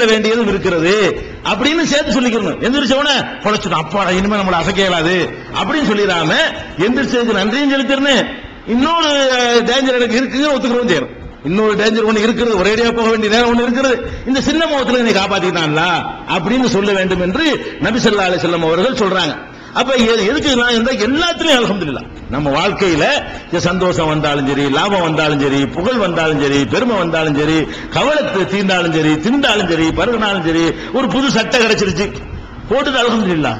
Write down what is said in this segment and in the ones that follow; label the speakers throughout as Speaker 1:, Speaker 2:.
Speaker 1: வேண்டியதும் இருக்கிறது? அப்படின்னு சேர்த்து சொல்லிக்கணும் எந்திரிச்சவன பொழைச்சிடும் அப்பா இனிமே நம்மள அசைக்க இயலாது அப்படின்னு சொல்லிடாம எந்திரிச்சதுக்கு நன்றியும் செலுத்திருந்தேன் இன்னொரு டேஞ்சர் எனக்கு இருக்குன்னு ஒத்துக்கிறோம் செய்யணும். இன்னொரு டேஞ்சர் ஒண்ணு இருக்கிறது. ஒரேடியா போக வேண்டிய நேரம் ஒண்ணு இருக்கிறது இந்த சின்ன முகத்துல நீ காப்பாத்திட்டான்ல அப்படின்னு சொல்ல வேண்டும் என்று நபி சொல்லா அலி செல்லம் அவர்கள் சொல்றாங்க. அப்ப எதுக்கு நான் இருந்தா எல்லாத்துலயும் அல்ஹம்துலில்லாஹ். நம்ம வாழ்க்கையில சந்தோஷம் வந்தாலும் சரி லாபம் வந்தாலும் சரி புகழ் வந்தாலும் சரி பெருமை வந்தாலும் சரி கவலத்தை தீர்ந்தாலும் சரி திண்டாலும் சரி பருகினாலும் சரி ஒரு புது சட்டை கிடைச்சிருச்சு. போட்டுட்டு அலமதுல்லா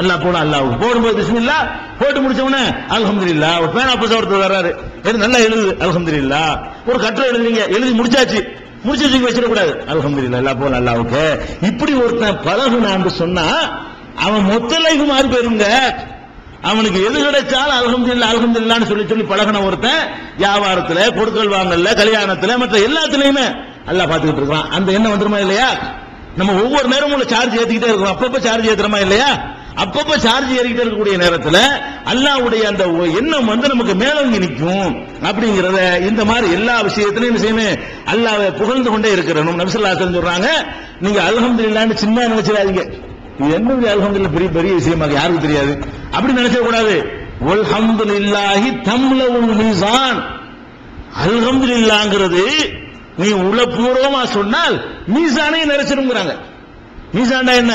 Speaker 1: அல்லாஹ் போனா அல்லாஹ். போடும்போது பிஸ்மில்லா போட்டு முடிச்சவனே அலமதுல்லா ஒரு பேனா புதுசா ஒருத்தர் வர்றாரு. நல்லா எழுது அலமதுல்லா ஒரு கட்டுரை எழுதுறீங்க எழுதி முடிச்சாச்சு. முடிச்சு வச்சிடக்கூடாது. அலமதுல்லா எல்லாம் போல அல்லாவுக்கு இப்படி ஒருத்தன் பழகுனான்னு சொன்னா அவன் மொத்த லைஃப் மாறி போயிருங்க. அவனுக்கு எது கிடைச்சாலும் அலகம்தில்லா அலகம்தில்லான்னு சொல்லி சொல்லி பழகுன ஒருத்தன் வியாபாரத்துல கொடுக்கல் வாங்கல்ல கல்யாணத்துல மற்ற எல்லாத்துலயுமே அல்லாஹ் பாத்துக்கிட்டு இருக்கான் அந்த எண்ணம் வந்துருமா இல்லையா? நம்ம ஒவ்வொரு நேரமும் உள்ள சார்ஜ் ஏத்திக்கிட்டே இருக்கோம் அப்பப்ப சார்ஜ் ஏத்துறமா இல்லையா? அப்பப்ப சார்ஜ் ஏறிக்கிட்டே இருக்கக்கூடிய நேரத்துல அல்லாஹ்வுடைய அந்த ஒ- எண்ணம் வந்து நமக்கு மேலோங்கி நிற்கும். அப்படிங்கறத இந்த மாதிரி எல்லா விஷயத்திலையும் விஷயமே செய்யணும் புகழ்ந்து கொண்டே இருக்கிறணும். நபிசல்லாஹ் சொல்றாங்க நீங்க அல்ஹம்துலில்லாஹ்னு சின்ன நினைச்சிடாதீங்க. இது என்ன அல்ஹம்துலில்லாஹ் பெரிய பெரிய விஷயமாக யாருக்கும் தெரியாது? அப்படி நினைச்ச கூடாது. அல்ஹம்துலில்லாஹி தம்லவுல் மீசான். அல்ஹம்துலில்லாஹ்ங்கிறது நீ உளப்பூர்வமா சொன்னால் மீசானை நிறைச்சிருங்கிறாங்க மீசாண்டா என்ன?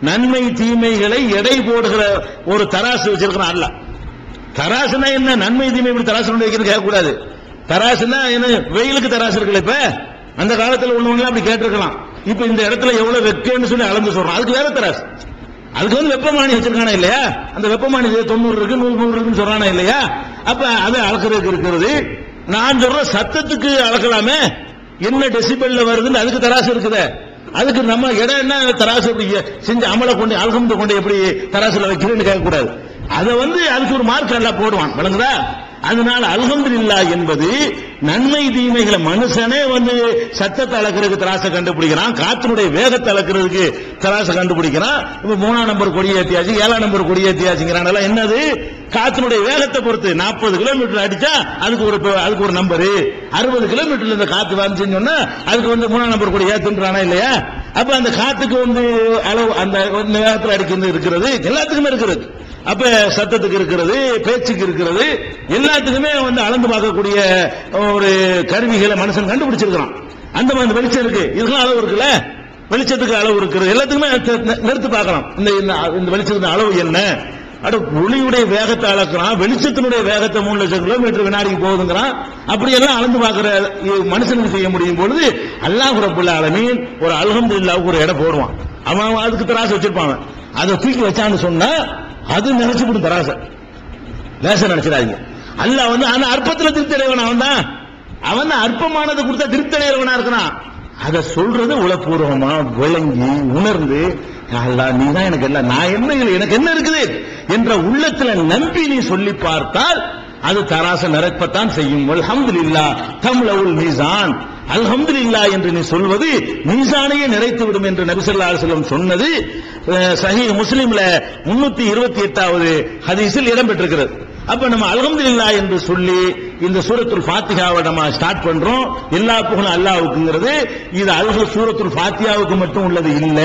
Speaker 1: நன்மை தீமைகளை எடை போடுகிற ஒரு தராசு வச்சிருக்கிறான் அல்ல தராசுனா என்ன? நன்மை தீமை இப்படி தராசு கொண்டு வைக்கிறது கேட்கக்கூடாது. தராசுனா என்ன? வெயிலுக்கு தராசு இருக்குல்ல இப்ப? அந்த காலத்துல உள்ளவங்க அப்படி கேட்டிருக்கலாம். இப்ப இந்த இடத்துல எவ்வளவு வெக்கேன்னு சொல்லி அளந்து சொல்றோம். அதுக்கு வேற தராசு. அதுக்கு வந்து வெப்பமானி வச்சிருக்கானா இல்லையா? அந்த வெப்பமானி தொண்ணூறு இருக்கு நூறு நூறு இருக்குன்னு சொல்றானா இல்லையா? அப்ப அதை அளக்கிறதுக்கு இருக்கிறது. நான் சொல்ற சத்தத்துக்கு அளக்கலாமே. என்ன டெசிபல்ல வருதுன்னு அதுக்கு தராசு இருக்குது. அதுக்கு நம்ம இடம் என்ன தராசு இப்படி செஞ்சு அமலை கொண்டு அல்கம்து கொண்டு எப்படி தராசுல வைக்கிறேன்னு கேட்கக்கூடாது. அதை வந்து அதுக்கு ஒரு மார்க் நல்லா போடுவான். விளங்குதா? அதனால அல்ஹம்துலில்லாஹ் என்பது நன்மை தீமைகளை மனுஷனே வந்து சத்தத்தை அளக்கிறதுக்கு திராசை கண்டுபிடிக்கிறான் காத்தினுடைய வேகத்தை அளக்கிறதுக்கு திராசை கண்டுபிடிக்கிறான். இப்ப மூணாம் நம்பர் கொடியேத்தியாச்சு ஏழாம் நம்பர் கொடியேத்தியாச்சுங்கிறான் என்னது? காத்தினுடைய வேகத்தை பொறுத்து நாற்பது கிலோமீட்டர் அடிச்சா அதுக்கு ஒரு அதுக்கு ஒரு நம்பரு அறுபது கிலோமீட்டர்ல இந்த காத்து வந்துச்சுன்னு சொன்னா அதுக்கு வந்து மூணாம் நம்பர் கூட ஏத்துன்றானா இல்லையா? அப்ப அந்த காத்துக்கு வந்து அளவு அந்த வேகத்தில் அடிக்கிறது இருக்கிறது எல்லாத்துக்குமே இருக்கிறது. அப்ப சத்தத்துக்கு இருக்கிறது பேச்சுக்கு இருக்கிறது எல்லாத்துக்குமே வந்து அளந்து பார்க்கக்கூடிய ஒரு கருவிகளை மனுஷன் கண்டுபிடிச்சிருக்கிறான். அந்த மாதிரி வெளிச்சம் இருக்கு. இதுக்கெல்லாம் அளவு இருக்குல்ல? வெளிச்சத்துக்கு அளவு இருக்கிறது எல்லாத்துக்குமே நிறுத்து- பார்க்கலாம். இந்த இந்த- வெளிச்சத்தின் அளவு என்ன? அட ஒளியுடைய வேகத்தை அளக்கிறான் வெளிச்சத்தினுடைய வேகத்தை மூணு லட்சம் கிலோமீட்டர் வினாடிக்கு போகுதுங்கிறான். அப்படி எல்லாம் அளந்து பார்க்கிற மனுஷனுக்கு செய்ய முடியும் பொழுது அல்லாஹ் ரப்புல் ஒரு ஒரு இல்லாவுக்கு ஒரு இடம் போடுவான். அவன் அவன் அதுக்கு திராசு வச்சிருப்பான். அதை தூக்கி வச்சான்னு சொன்னா அது நினைச்சுக்கிடும் தராசை லேசா நினைச்சிடாதீங்க. அல்ல வந்து ஆனா அற்பத்துல திருத்தடைவன் அவன் தான். அவன் தான் அற்பமானது கொடுத்தா திருத்தடைவனா இருக்கிறான். அதை சொல்றது உளப்பூர்வமா விளங்கி உணர்ந்து அல்லாஹ் நீ தான் எனக்கு எல்லாம் நான் என்ன இல்லை, எனக்கு என்ன இருக்குது? என்ற உள்ளத்துல நம்பி நீ சொல்லி பார்த்தால் அது தராச நிரப்பத்தான் செய்யும். அல்ஹம்துலில்லாஹ் தம்லவுல் மீசான். அல்ஹம்துலில்லாஹ் என்று நீ சொல்வது மீசானையே நிறைத்து விடும் என்று நபிசல்லா ஸல்லல்லாஹு சொன்னது சஹி முஸ்லீம்ல முன்னூத்தி இருபத்தி எட்டாவது ஹதீஸில் இடம்பெற்றிருக்கிறது. அப்ப நம்ம அல்ஹம்துலில்லாஹ் என்று சொல்லி இந்த சூரத்துல் ஃபாத்தியாவை நம்ம ஸ்டார்ட் பண்றோம். எல்லா புகழும் அல்லாவுக்குங்கிறது இது அல்ஹ சூரத்துல் ஃபாத்தியாவுக்கு மட்டும் உள்ளது இல்ல.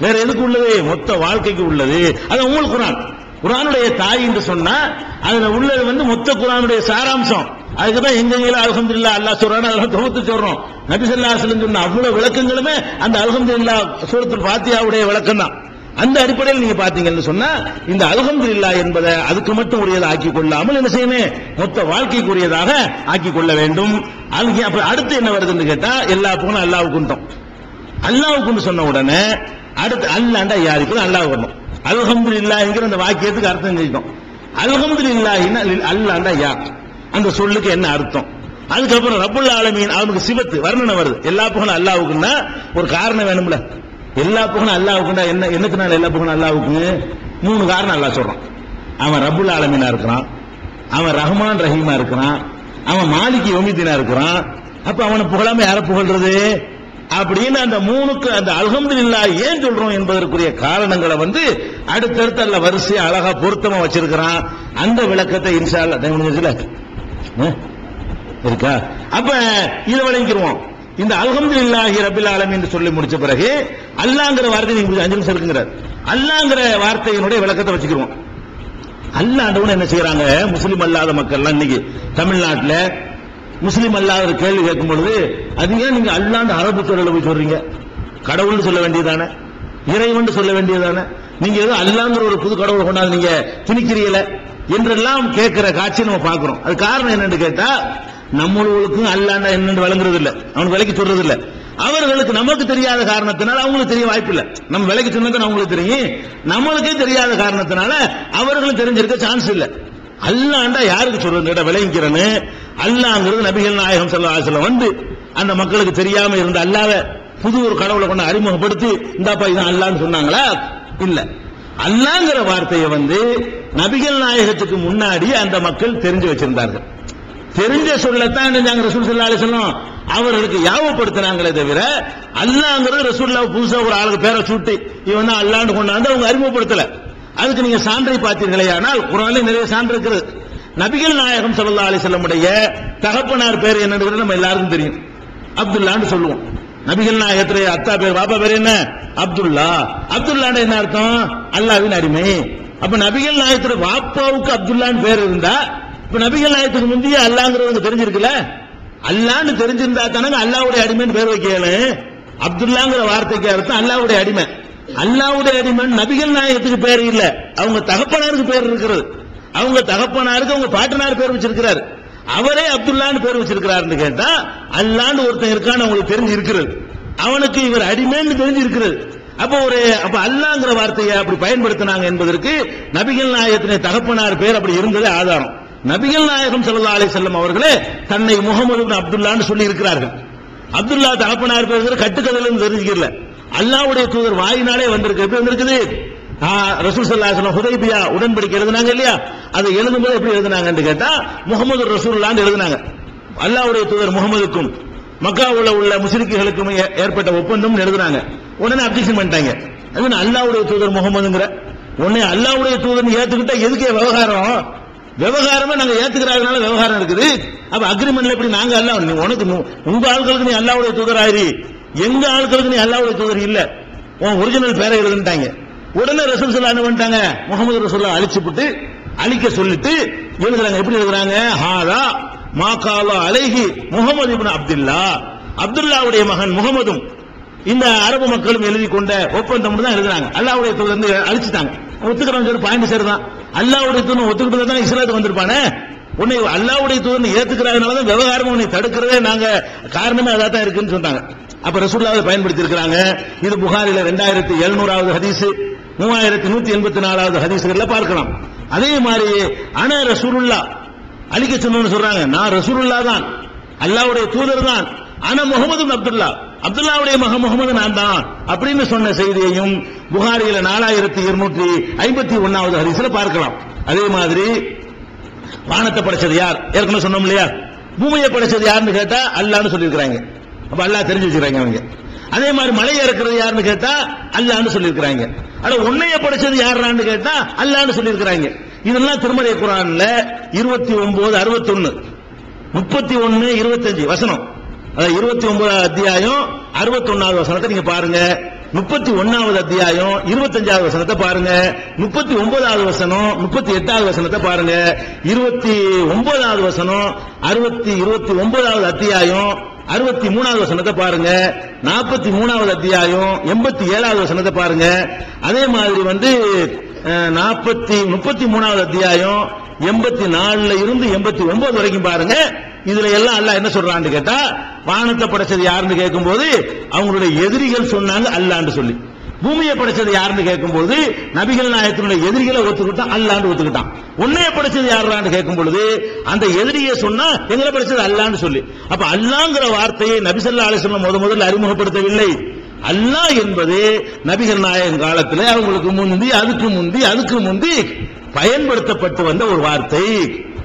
Speaker 1: வேற எதுக்கு உள்ளது? மொத்த வாழ்க்கைக்கு உள்ளது. அது உங்களுக்கு குரான். குரானுடைய தாய் என்று சொன்னா அதுல உள்ளது வந்து மொத்த குரானுடைய சாராம்சம். அதுக்கு தான் எங்கெங்கில அல்ஹம்துலில்லா அல்லாஹ் சொல்றானோ அதெல்லாம் தொகுத்து சொல்றோம். நபி சொன்ன அவ்வளவு விளக்கங்களுமே அந்த அல்ஹம்துலில்லா சூரத்துல் ஃபாத்தியாவுடைய விளக்கம் தான் அந்த அடிப்படையில் நீங்க பாத்தீங்கன்னு சொன்னா இந்த அல்ஹம்துலில்லாஹ் என்பதை அதுக்கு மட்டும் உரியதை ஆக்கி கொள்ளாமல் என்ன செய்யணும் மொத்த வாழ்க்கைக்குரியதாக ஆக்கி கொள்ள வேண்டும். அப்ப அடுத்து என்ன வருதுன்னு கேட்டா எல்லா புகழும் அல்லாஹ்வுக்கு அல்லாவுக்குன்னு சொன்ன உடனே அடுத்து அல்லாண்டா யாருக்கு அல்லாஹ் வரணும். அல்ஹம்துலில்லாஹ்ங்கிற அந்த வாக்கியத்துக்கு அர்த்தம் செஞ்சோம் அல்ஹம்துலில்லாஹின்னா அல்லாண்டா யார்? அந்த சொல்லுக்கு என்ன அர்த்தம்? அதுக்கப்புறம் ரப்புல் ஆலமீன் அவனுக்கு சிவத்து வர்ணனை வருது. எல்லா புகழும் அல்லாவுக்குன்னா ஒரு காரணம் வேணும்ல. எல்லா புகழும் அல்லாவுக்குண்டா என்ன என்னத்தினால எல்லா புகழும் அல்லாவுக்கு? மூணு காரணம் அல்லா சொல்றான். அவன் ரபுல் ஆலமீனா இருக்கிறான். அவன் ரஹ்மான் ரஹீமா இருக்கிறான். அவன் மாலிக்கு யோமித்தினா இருக்கிறான். அப்ப அவனை புகழாம யார புகழ்றது? அப்படின்னு அந்த மூணுக்கு அந்த அல்ஹம்துலில்லாஹ் ஏன் சொல்றோம் என்பதற்குரிய காரணங்களை வந்து அடுத்தடுத்து அல்ல வரிசை அழகா பொருத்தமா வச்சிருக்கிறான். அந்த விளக்கத்தை இன்ஷா அல்லாஹ் இருக்கா? அப்ப இதை விளங்கிடுவோம் இந்த அல்ஹம்துலில்லாஹி ரபில் ஆலமீன் என்று சொல்லி முடிச்ச பிறகு அல்லாங்கிற வார்த்தை நீங்க அஞ்சு நிமிஷம் இருக்குங்கிறார் அல்லாங்கிற வார்த்தையினுடைய விளக்கத்தை வச்சுக்கிறோம் அல்லாண்டவன் என்ன செய்யறாங்க முஸ்லிம் அல்லாத மக்கள்லாம் இன்னைக்கு தமிழ்நாட்டுல முஸ்லீம் அல்லாத கேள்வி கேட்கும் பொழுது அது ஏன் நீங்க அல்லாண்டு அரபு சொல்ல போய் சொல்றீங்க? கடவுள்னு சொல்ல வேண்டியதானே? இறைவன் சொல்ல வேண்டியதானே? நீங்க ஏதோ அல்லாங்கிற ஒரு புது கடவுளை கொண்டாந்து நீங்க திணிக்கிறீங்கள என்றெல்லாம் கேட்கிற காட்சி நம்ம பார்க்கிறோம். அது காரணம் என்னன்னு கேட்டா நம்மளுக்கும் அல்லாண்டா என்னன்னு வழங்குறது இல்ல அவனுக்கு விலைக்கு சொல்றது இல்ல அவர்களுக்கு நமக்கு தெரியாத காரணத்தினால அவங்களுக்கு தெரிய வாய்ப்பு இல்ல நம்ம விலைக்கு சொன்னது அவங்களுக்கு தெரியும். நம்மளுக்கே தெரியாத காரணத்தினால அவர்களும் தெரிஞ்சிருக்க சான்ஸ் இல்ல. அல்லாண்டா யாருக்கு சொல்றது கேட்டா அல்லாங்கிறது நபிகள் நாயகம் ஸல்லல்லாஹு வந்து அந்த மக்களுக்கு தெரியாம இருந்த அல்லாத புது ஒரு கடவுளை கொண்டு அறிமுகப்படுத்தி இந்தாப்பா இதான் அல்லான்னு சொன்னாங்களா? இல்ல. அல்லாங்கிற வார்த்தையை வந்து நபிகள் நாயகத்துக்கு முன்னாடி அந்த மக்கள் தெரிஞ்சு வச்சிருந்தார்கள். தெரிஞ்ச சொல்லத்தான் செஞ்சாங்க ரசூல் சல்லா அலைஹி வஸல்லம். அவர்களுக்கு யாவப்படுத்தினாங்களே தவிர அல்லாங்கிறது ரசூல்லா புதுசா ஒரு ஆளுக்கு பேரை சூட்டி இவன் தான் கொண்டாந்து அவங்க அறிமுகப்படுத்தல. அதுக்கு நீங்க சான்றை பார்த்தீர்களே ஆனால் குரான்ல நிறைய சான்று இருக்குது. நபிகள் நாயகம் சல்லா அலைஹி வஸல்லமுடைய தகப்பனார் பேர் என்னன்றது நம்ம எல்லாருக்கும் தெரியும். அப்துல்லான்னு சொல்லுவோம். நபிகள் நாயகத்துடைய அத்தா பேர் பாப்பா பேர் என்ன? அப்துல்லா. அப்துல்லாண்ட என்ன அர்த்தம்? அல்லாவின் அடிமை. அப்ப நபிகள் நாயகத்துடைய வாப்பாவுக்கு அப்துல்லான்னு பேர் இருந்தா இப்ப நபிகள் நாயகத்துக்கு முந்தைய அல்லாங்கிறது தெரிஞ்சிருக்குல்ல? அல்லான்னு தெரிஞ்சிருந்தா தானங்க அல்லாவுடைய அடிமைன்னு பேர் வைக்கல. அப்துல்லாங்கிற வார்த்தைக்கு அர்த்தம் அல்லாவுடைய அடிமை. அல்லாவுடைய அடிமை நபிகள் நாயகத்துக்கு பேர் இல்ல. அவங்க தகப்பனாருக்கு பேர் இருக்கிறது. அவங்க தகப்பனாருக்கு அவங்க பாட்டனார் பேர் வச்சிருக்கிறாரு. அவரே அப்துல்லான்னு பேர் வச்சிருக்கிறாருன்னு கேட்டா அல்லான்னு ஒருத்தன் இருக்கான்னு அவங்களுக்கு தெரிஞ்சு இருக்கிறது அவனுக்கு இவர் அடிமைன்னு தெரிஞ்சு இருக்கிறது அப்போ ஒரு அப்ப அல்லாங்கிற வார்த்தையை அப்படி பயன்படுத்தினாங்க என்பதற்கு நபிகள் நாயகத்தினை தகப்பனார் பேர் அப்படி இருந்ததே ஆதாரம். நபிகள் நாயகம் ஸல்லல்லாஹு அலி செல்லம் அவர்களே தன்னை முகமது அப்துல்லான்னு சொல்லி இருக்கிறார்கள் அப்துல்லா தகப்பனார் பேசுகிற கட்டுக்கதையில தெரிஞ்சுக்கல. அல்லாவுடைய தூதர் வாயினாலே வந்திருக்கு. எப்படி வந்திருக்குது? ரசூல் ஸல்லல்லாஹு அலைஹி ஹுதைபியா உடன்படிக்கை எழுதுனாங்க இல்லையா? அதை எழுதும்போது எப்படி எழுதுனாங்கன்னு கேட்டா முகமது ரசூல்லான்னு எழுதுனாங்க. அல்லாவுடைய தூதர் முகமதுக்கும் மக்காவுல உள்ள முஸ்லிக்குகளுக்கும் ஏற்பட்ட ஒப்பந்தம் எழுதுனாங்க. உடனே அப்டிஷன் பண்ணிட்டாங்க. அது என்ன தூதர் முகமதுங்கிற உடனே அல்லாவுடைய தூதர் ஏத்துக்கிட்டா எதுக்கே விவகாரம்? விவகாரமா நாங்க ஏத்துக்கிறாங்கனால விவகாரம் இருக்குது அப்ப அக்ரிமெண்ட்ல எப்படி நாங்க அல்ல? உனக்கு உங்க ஆட்களுக்கு நீ அல்லாவுடைய தூதர் ஆயிரி எங்க ஆட்களுக்கு நீ அல்லாவுடைய தூதர் இல்ல. உன் ஒரிஜினல் பேரை எழுதுட்டாங்க உடனே ரசூல் சொல்லா என்ன பண்ணிட்டாங்க முகமது ரசூல்லா அழிச்சுப்புட்டு அழிக்க சொல்லிட்டு எழுதுறாங்க. எப்படி எழுதுறாங்க? ஹாதா மாகாலா அலைஹி முகமது இப்னு அப்துல்லா. அப்துல்லாவுடைய மகன் முகமதும் இந்த அரபு மக்களும் எழுதி கொண்ட ஒப்பந்தம் தான் எழுதுறாங்க. அல்லாவுடைய தூதர் வந்து அழிச்சிட்டாங்க. ஒத்துக்கிறோம் சொல்லி பாயிண்ட் சரிதான். அல்லாவுடைய தூதர் ஒத்துக்கிட்டு தான் இஸ்லாத்துக்கு வந்திருப்பானே? உன்னை அல்லாவுடைய தூதர் ஏத்துக்கிறாங்கனால தான் விவகாரம் உன்னை தடுக்கிறதே நாங்க காரணமே அதான் தான் இருக்குன்னு சொன்னாங்க. அப்ப ரசூல்லாவை பயன்படுத்தி இருக்கிறாங்க இது புகாரில ரெண்டாயிரத்தி எழுநூறாவது ஹதீஸ் மூவாயிரத்தி நூத்தி எண்பத்தி நாலாவது ஹதீஸ்கள்ல பார்க்கலாம். அதே மாதிரி அன ரசூலுல்லா அழிக்க சொன்னு சொல்றாங்க. நான் ரசூலுல்லா தான். அல்லாவுடைய தூதர் தான். ஆனா முகமது அப்துல்லா. அப்துல்லாவுடைய மக முகமது நான் தான். அப்படின்னு சொன்ன செய்தியையும் புகாரியில நாலாயிரத்தி இருநூற்றி ஐம்பத்தி ஒன்னாவது ஹரிசில பார்க்கலாம். அதே மாதிரி வானத்தை படைச்சது யார்? ஏற்கனவே சொன்னோம் இல்லையா? பூமியை படைச்சது யாருன்னு கேட்டா அல்லான்னு சொல்லியிருக்கிறாங்க. அப்ப அல்லாஹ் தெரிஞ்சு வச்சுக்கிறாங்க அவங்க. அதே மாதிரி மலையை இறக்குறது யாருன்னு கேட்டா அல்லான்னு சொல்லியிருக்கிறாங்க. ஆனா உன்னைய படைச்சது யாருன்னு கேட்டா அல்லான்னு சொல்லியிருக்கிறாங்க. இதெல்லாம் திருமலை குரான்ல இருபத்தி ஒன்பது அறுபத்தொன்னு. முப்பத்தி ஒன்னு இருபத்தஞ்சு வசனம். அதாவது இருபத்தி ஒன்பதாவது அத்தியாயம் அறுபத்தொன்னாவது வசனத்தை நீங்க பாருங்க. முப்பத்தி ஒன்னாவது அத்தியாயம் இருபத்தஞ்சாவது வசனத்தை பாருங்க. முப்பத்தி ஒன்பதாவது வசனம் முப்பத்தி எட்டாவது வசனத்தை பாருங்க. இருபத்தி ஒன்பதாவது வசனம் அறுபத்தி இருபத்தி ஒன்பதாவது அத்தியாயம் அறுபத்தி மூணாவது வசனத்தை பாருங்க. நாற்பத்தி மூணாவது அத்தியாயம் எண்பத்தி ஏழாவது வசனத்தை பாருங்க. அதே மாதிரி வந்து நாற்பத்தி முப்பத்தி மூணாவது அத்தியாயம் எண்பத்தி நாலுல இருந்து எண்பத்தி ஒன்பது வரைக்கும் பாருங்க. இதுல எல்லாம் அல்லாஹ் என்ன சொல்றான்னு கேட்டா வானத்தை படைச்சது யாருன்னு கேட்கும்போது அவங்களுடைய எதிரிகள் சொன்னாங்க அல்லான்னு சொல்லி. பூமியை படைச்சது யாருன்னு கேட்கும்போது நபிகள் நாயத்தினுடைய எதிரிகளை ஒத்துக்கிட்டான் அல்லாண்டு ஒத்துக்கிட்டான். உன்னைய படைச்சது யாருலான்னு கேட்கும் பொழுது அந்த எதிரியை சொன்னா எங்களை படைச்சது அல்லான்னு சொல்லி. அப்ப அல்லாங்கிற வார்த்தையை நபிசல்லா அலிஸ்லாம் முத முதல்ல அறிமுகப்படுத்தவில்லை. அல்லாஹ் என்பது நபிகள் நாயகன் காலத்துல அவங்களுக்கு முந்தி அதுக்கு முந்தி அதுக்கு முந்தி பயன்படுத்தப்பட்டு வந்த ஒரு வார்த்தை.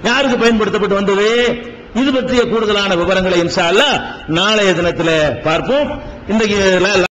Speaker 1: யாருக்கு பயன்படுத்தப்பட்டு வந்தது? இது பற்றிய கூடுதலான விவரங்களை இன்ஷா அல்லாஹ் நாளைய தினத்தில் பார்ப்போம். இன்றைக்கு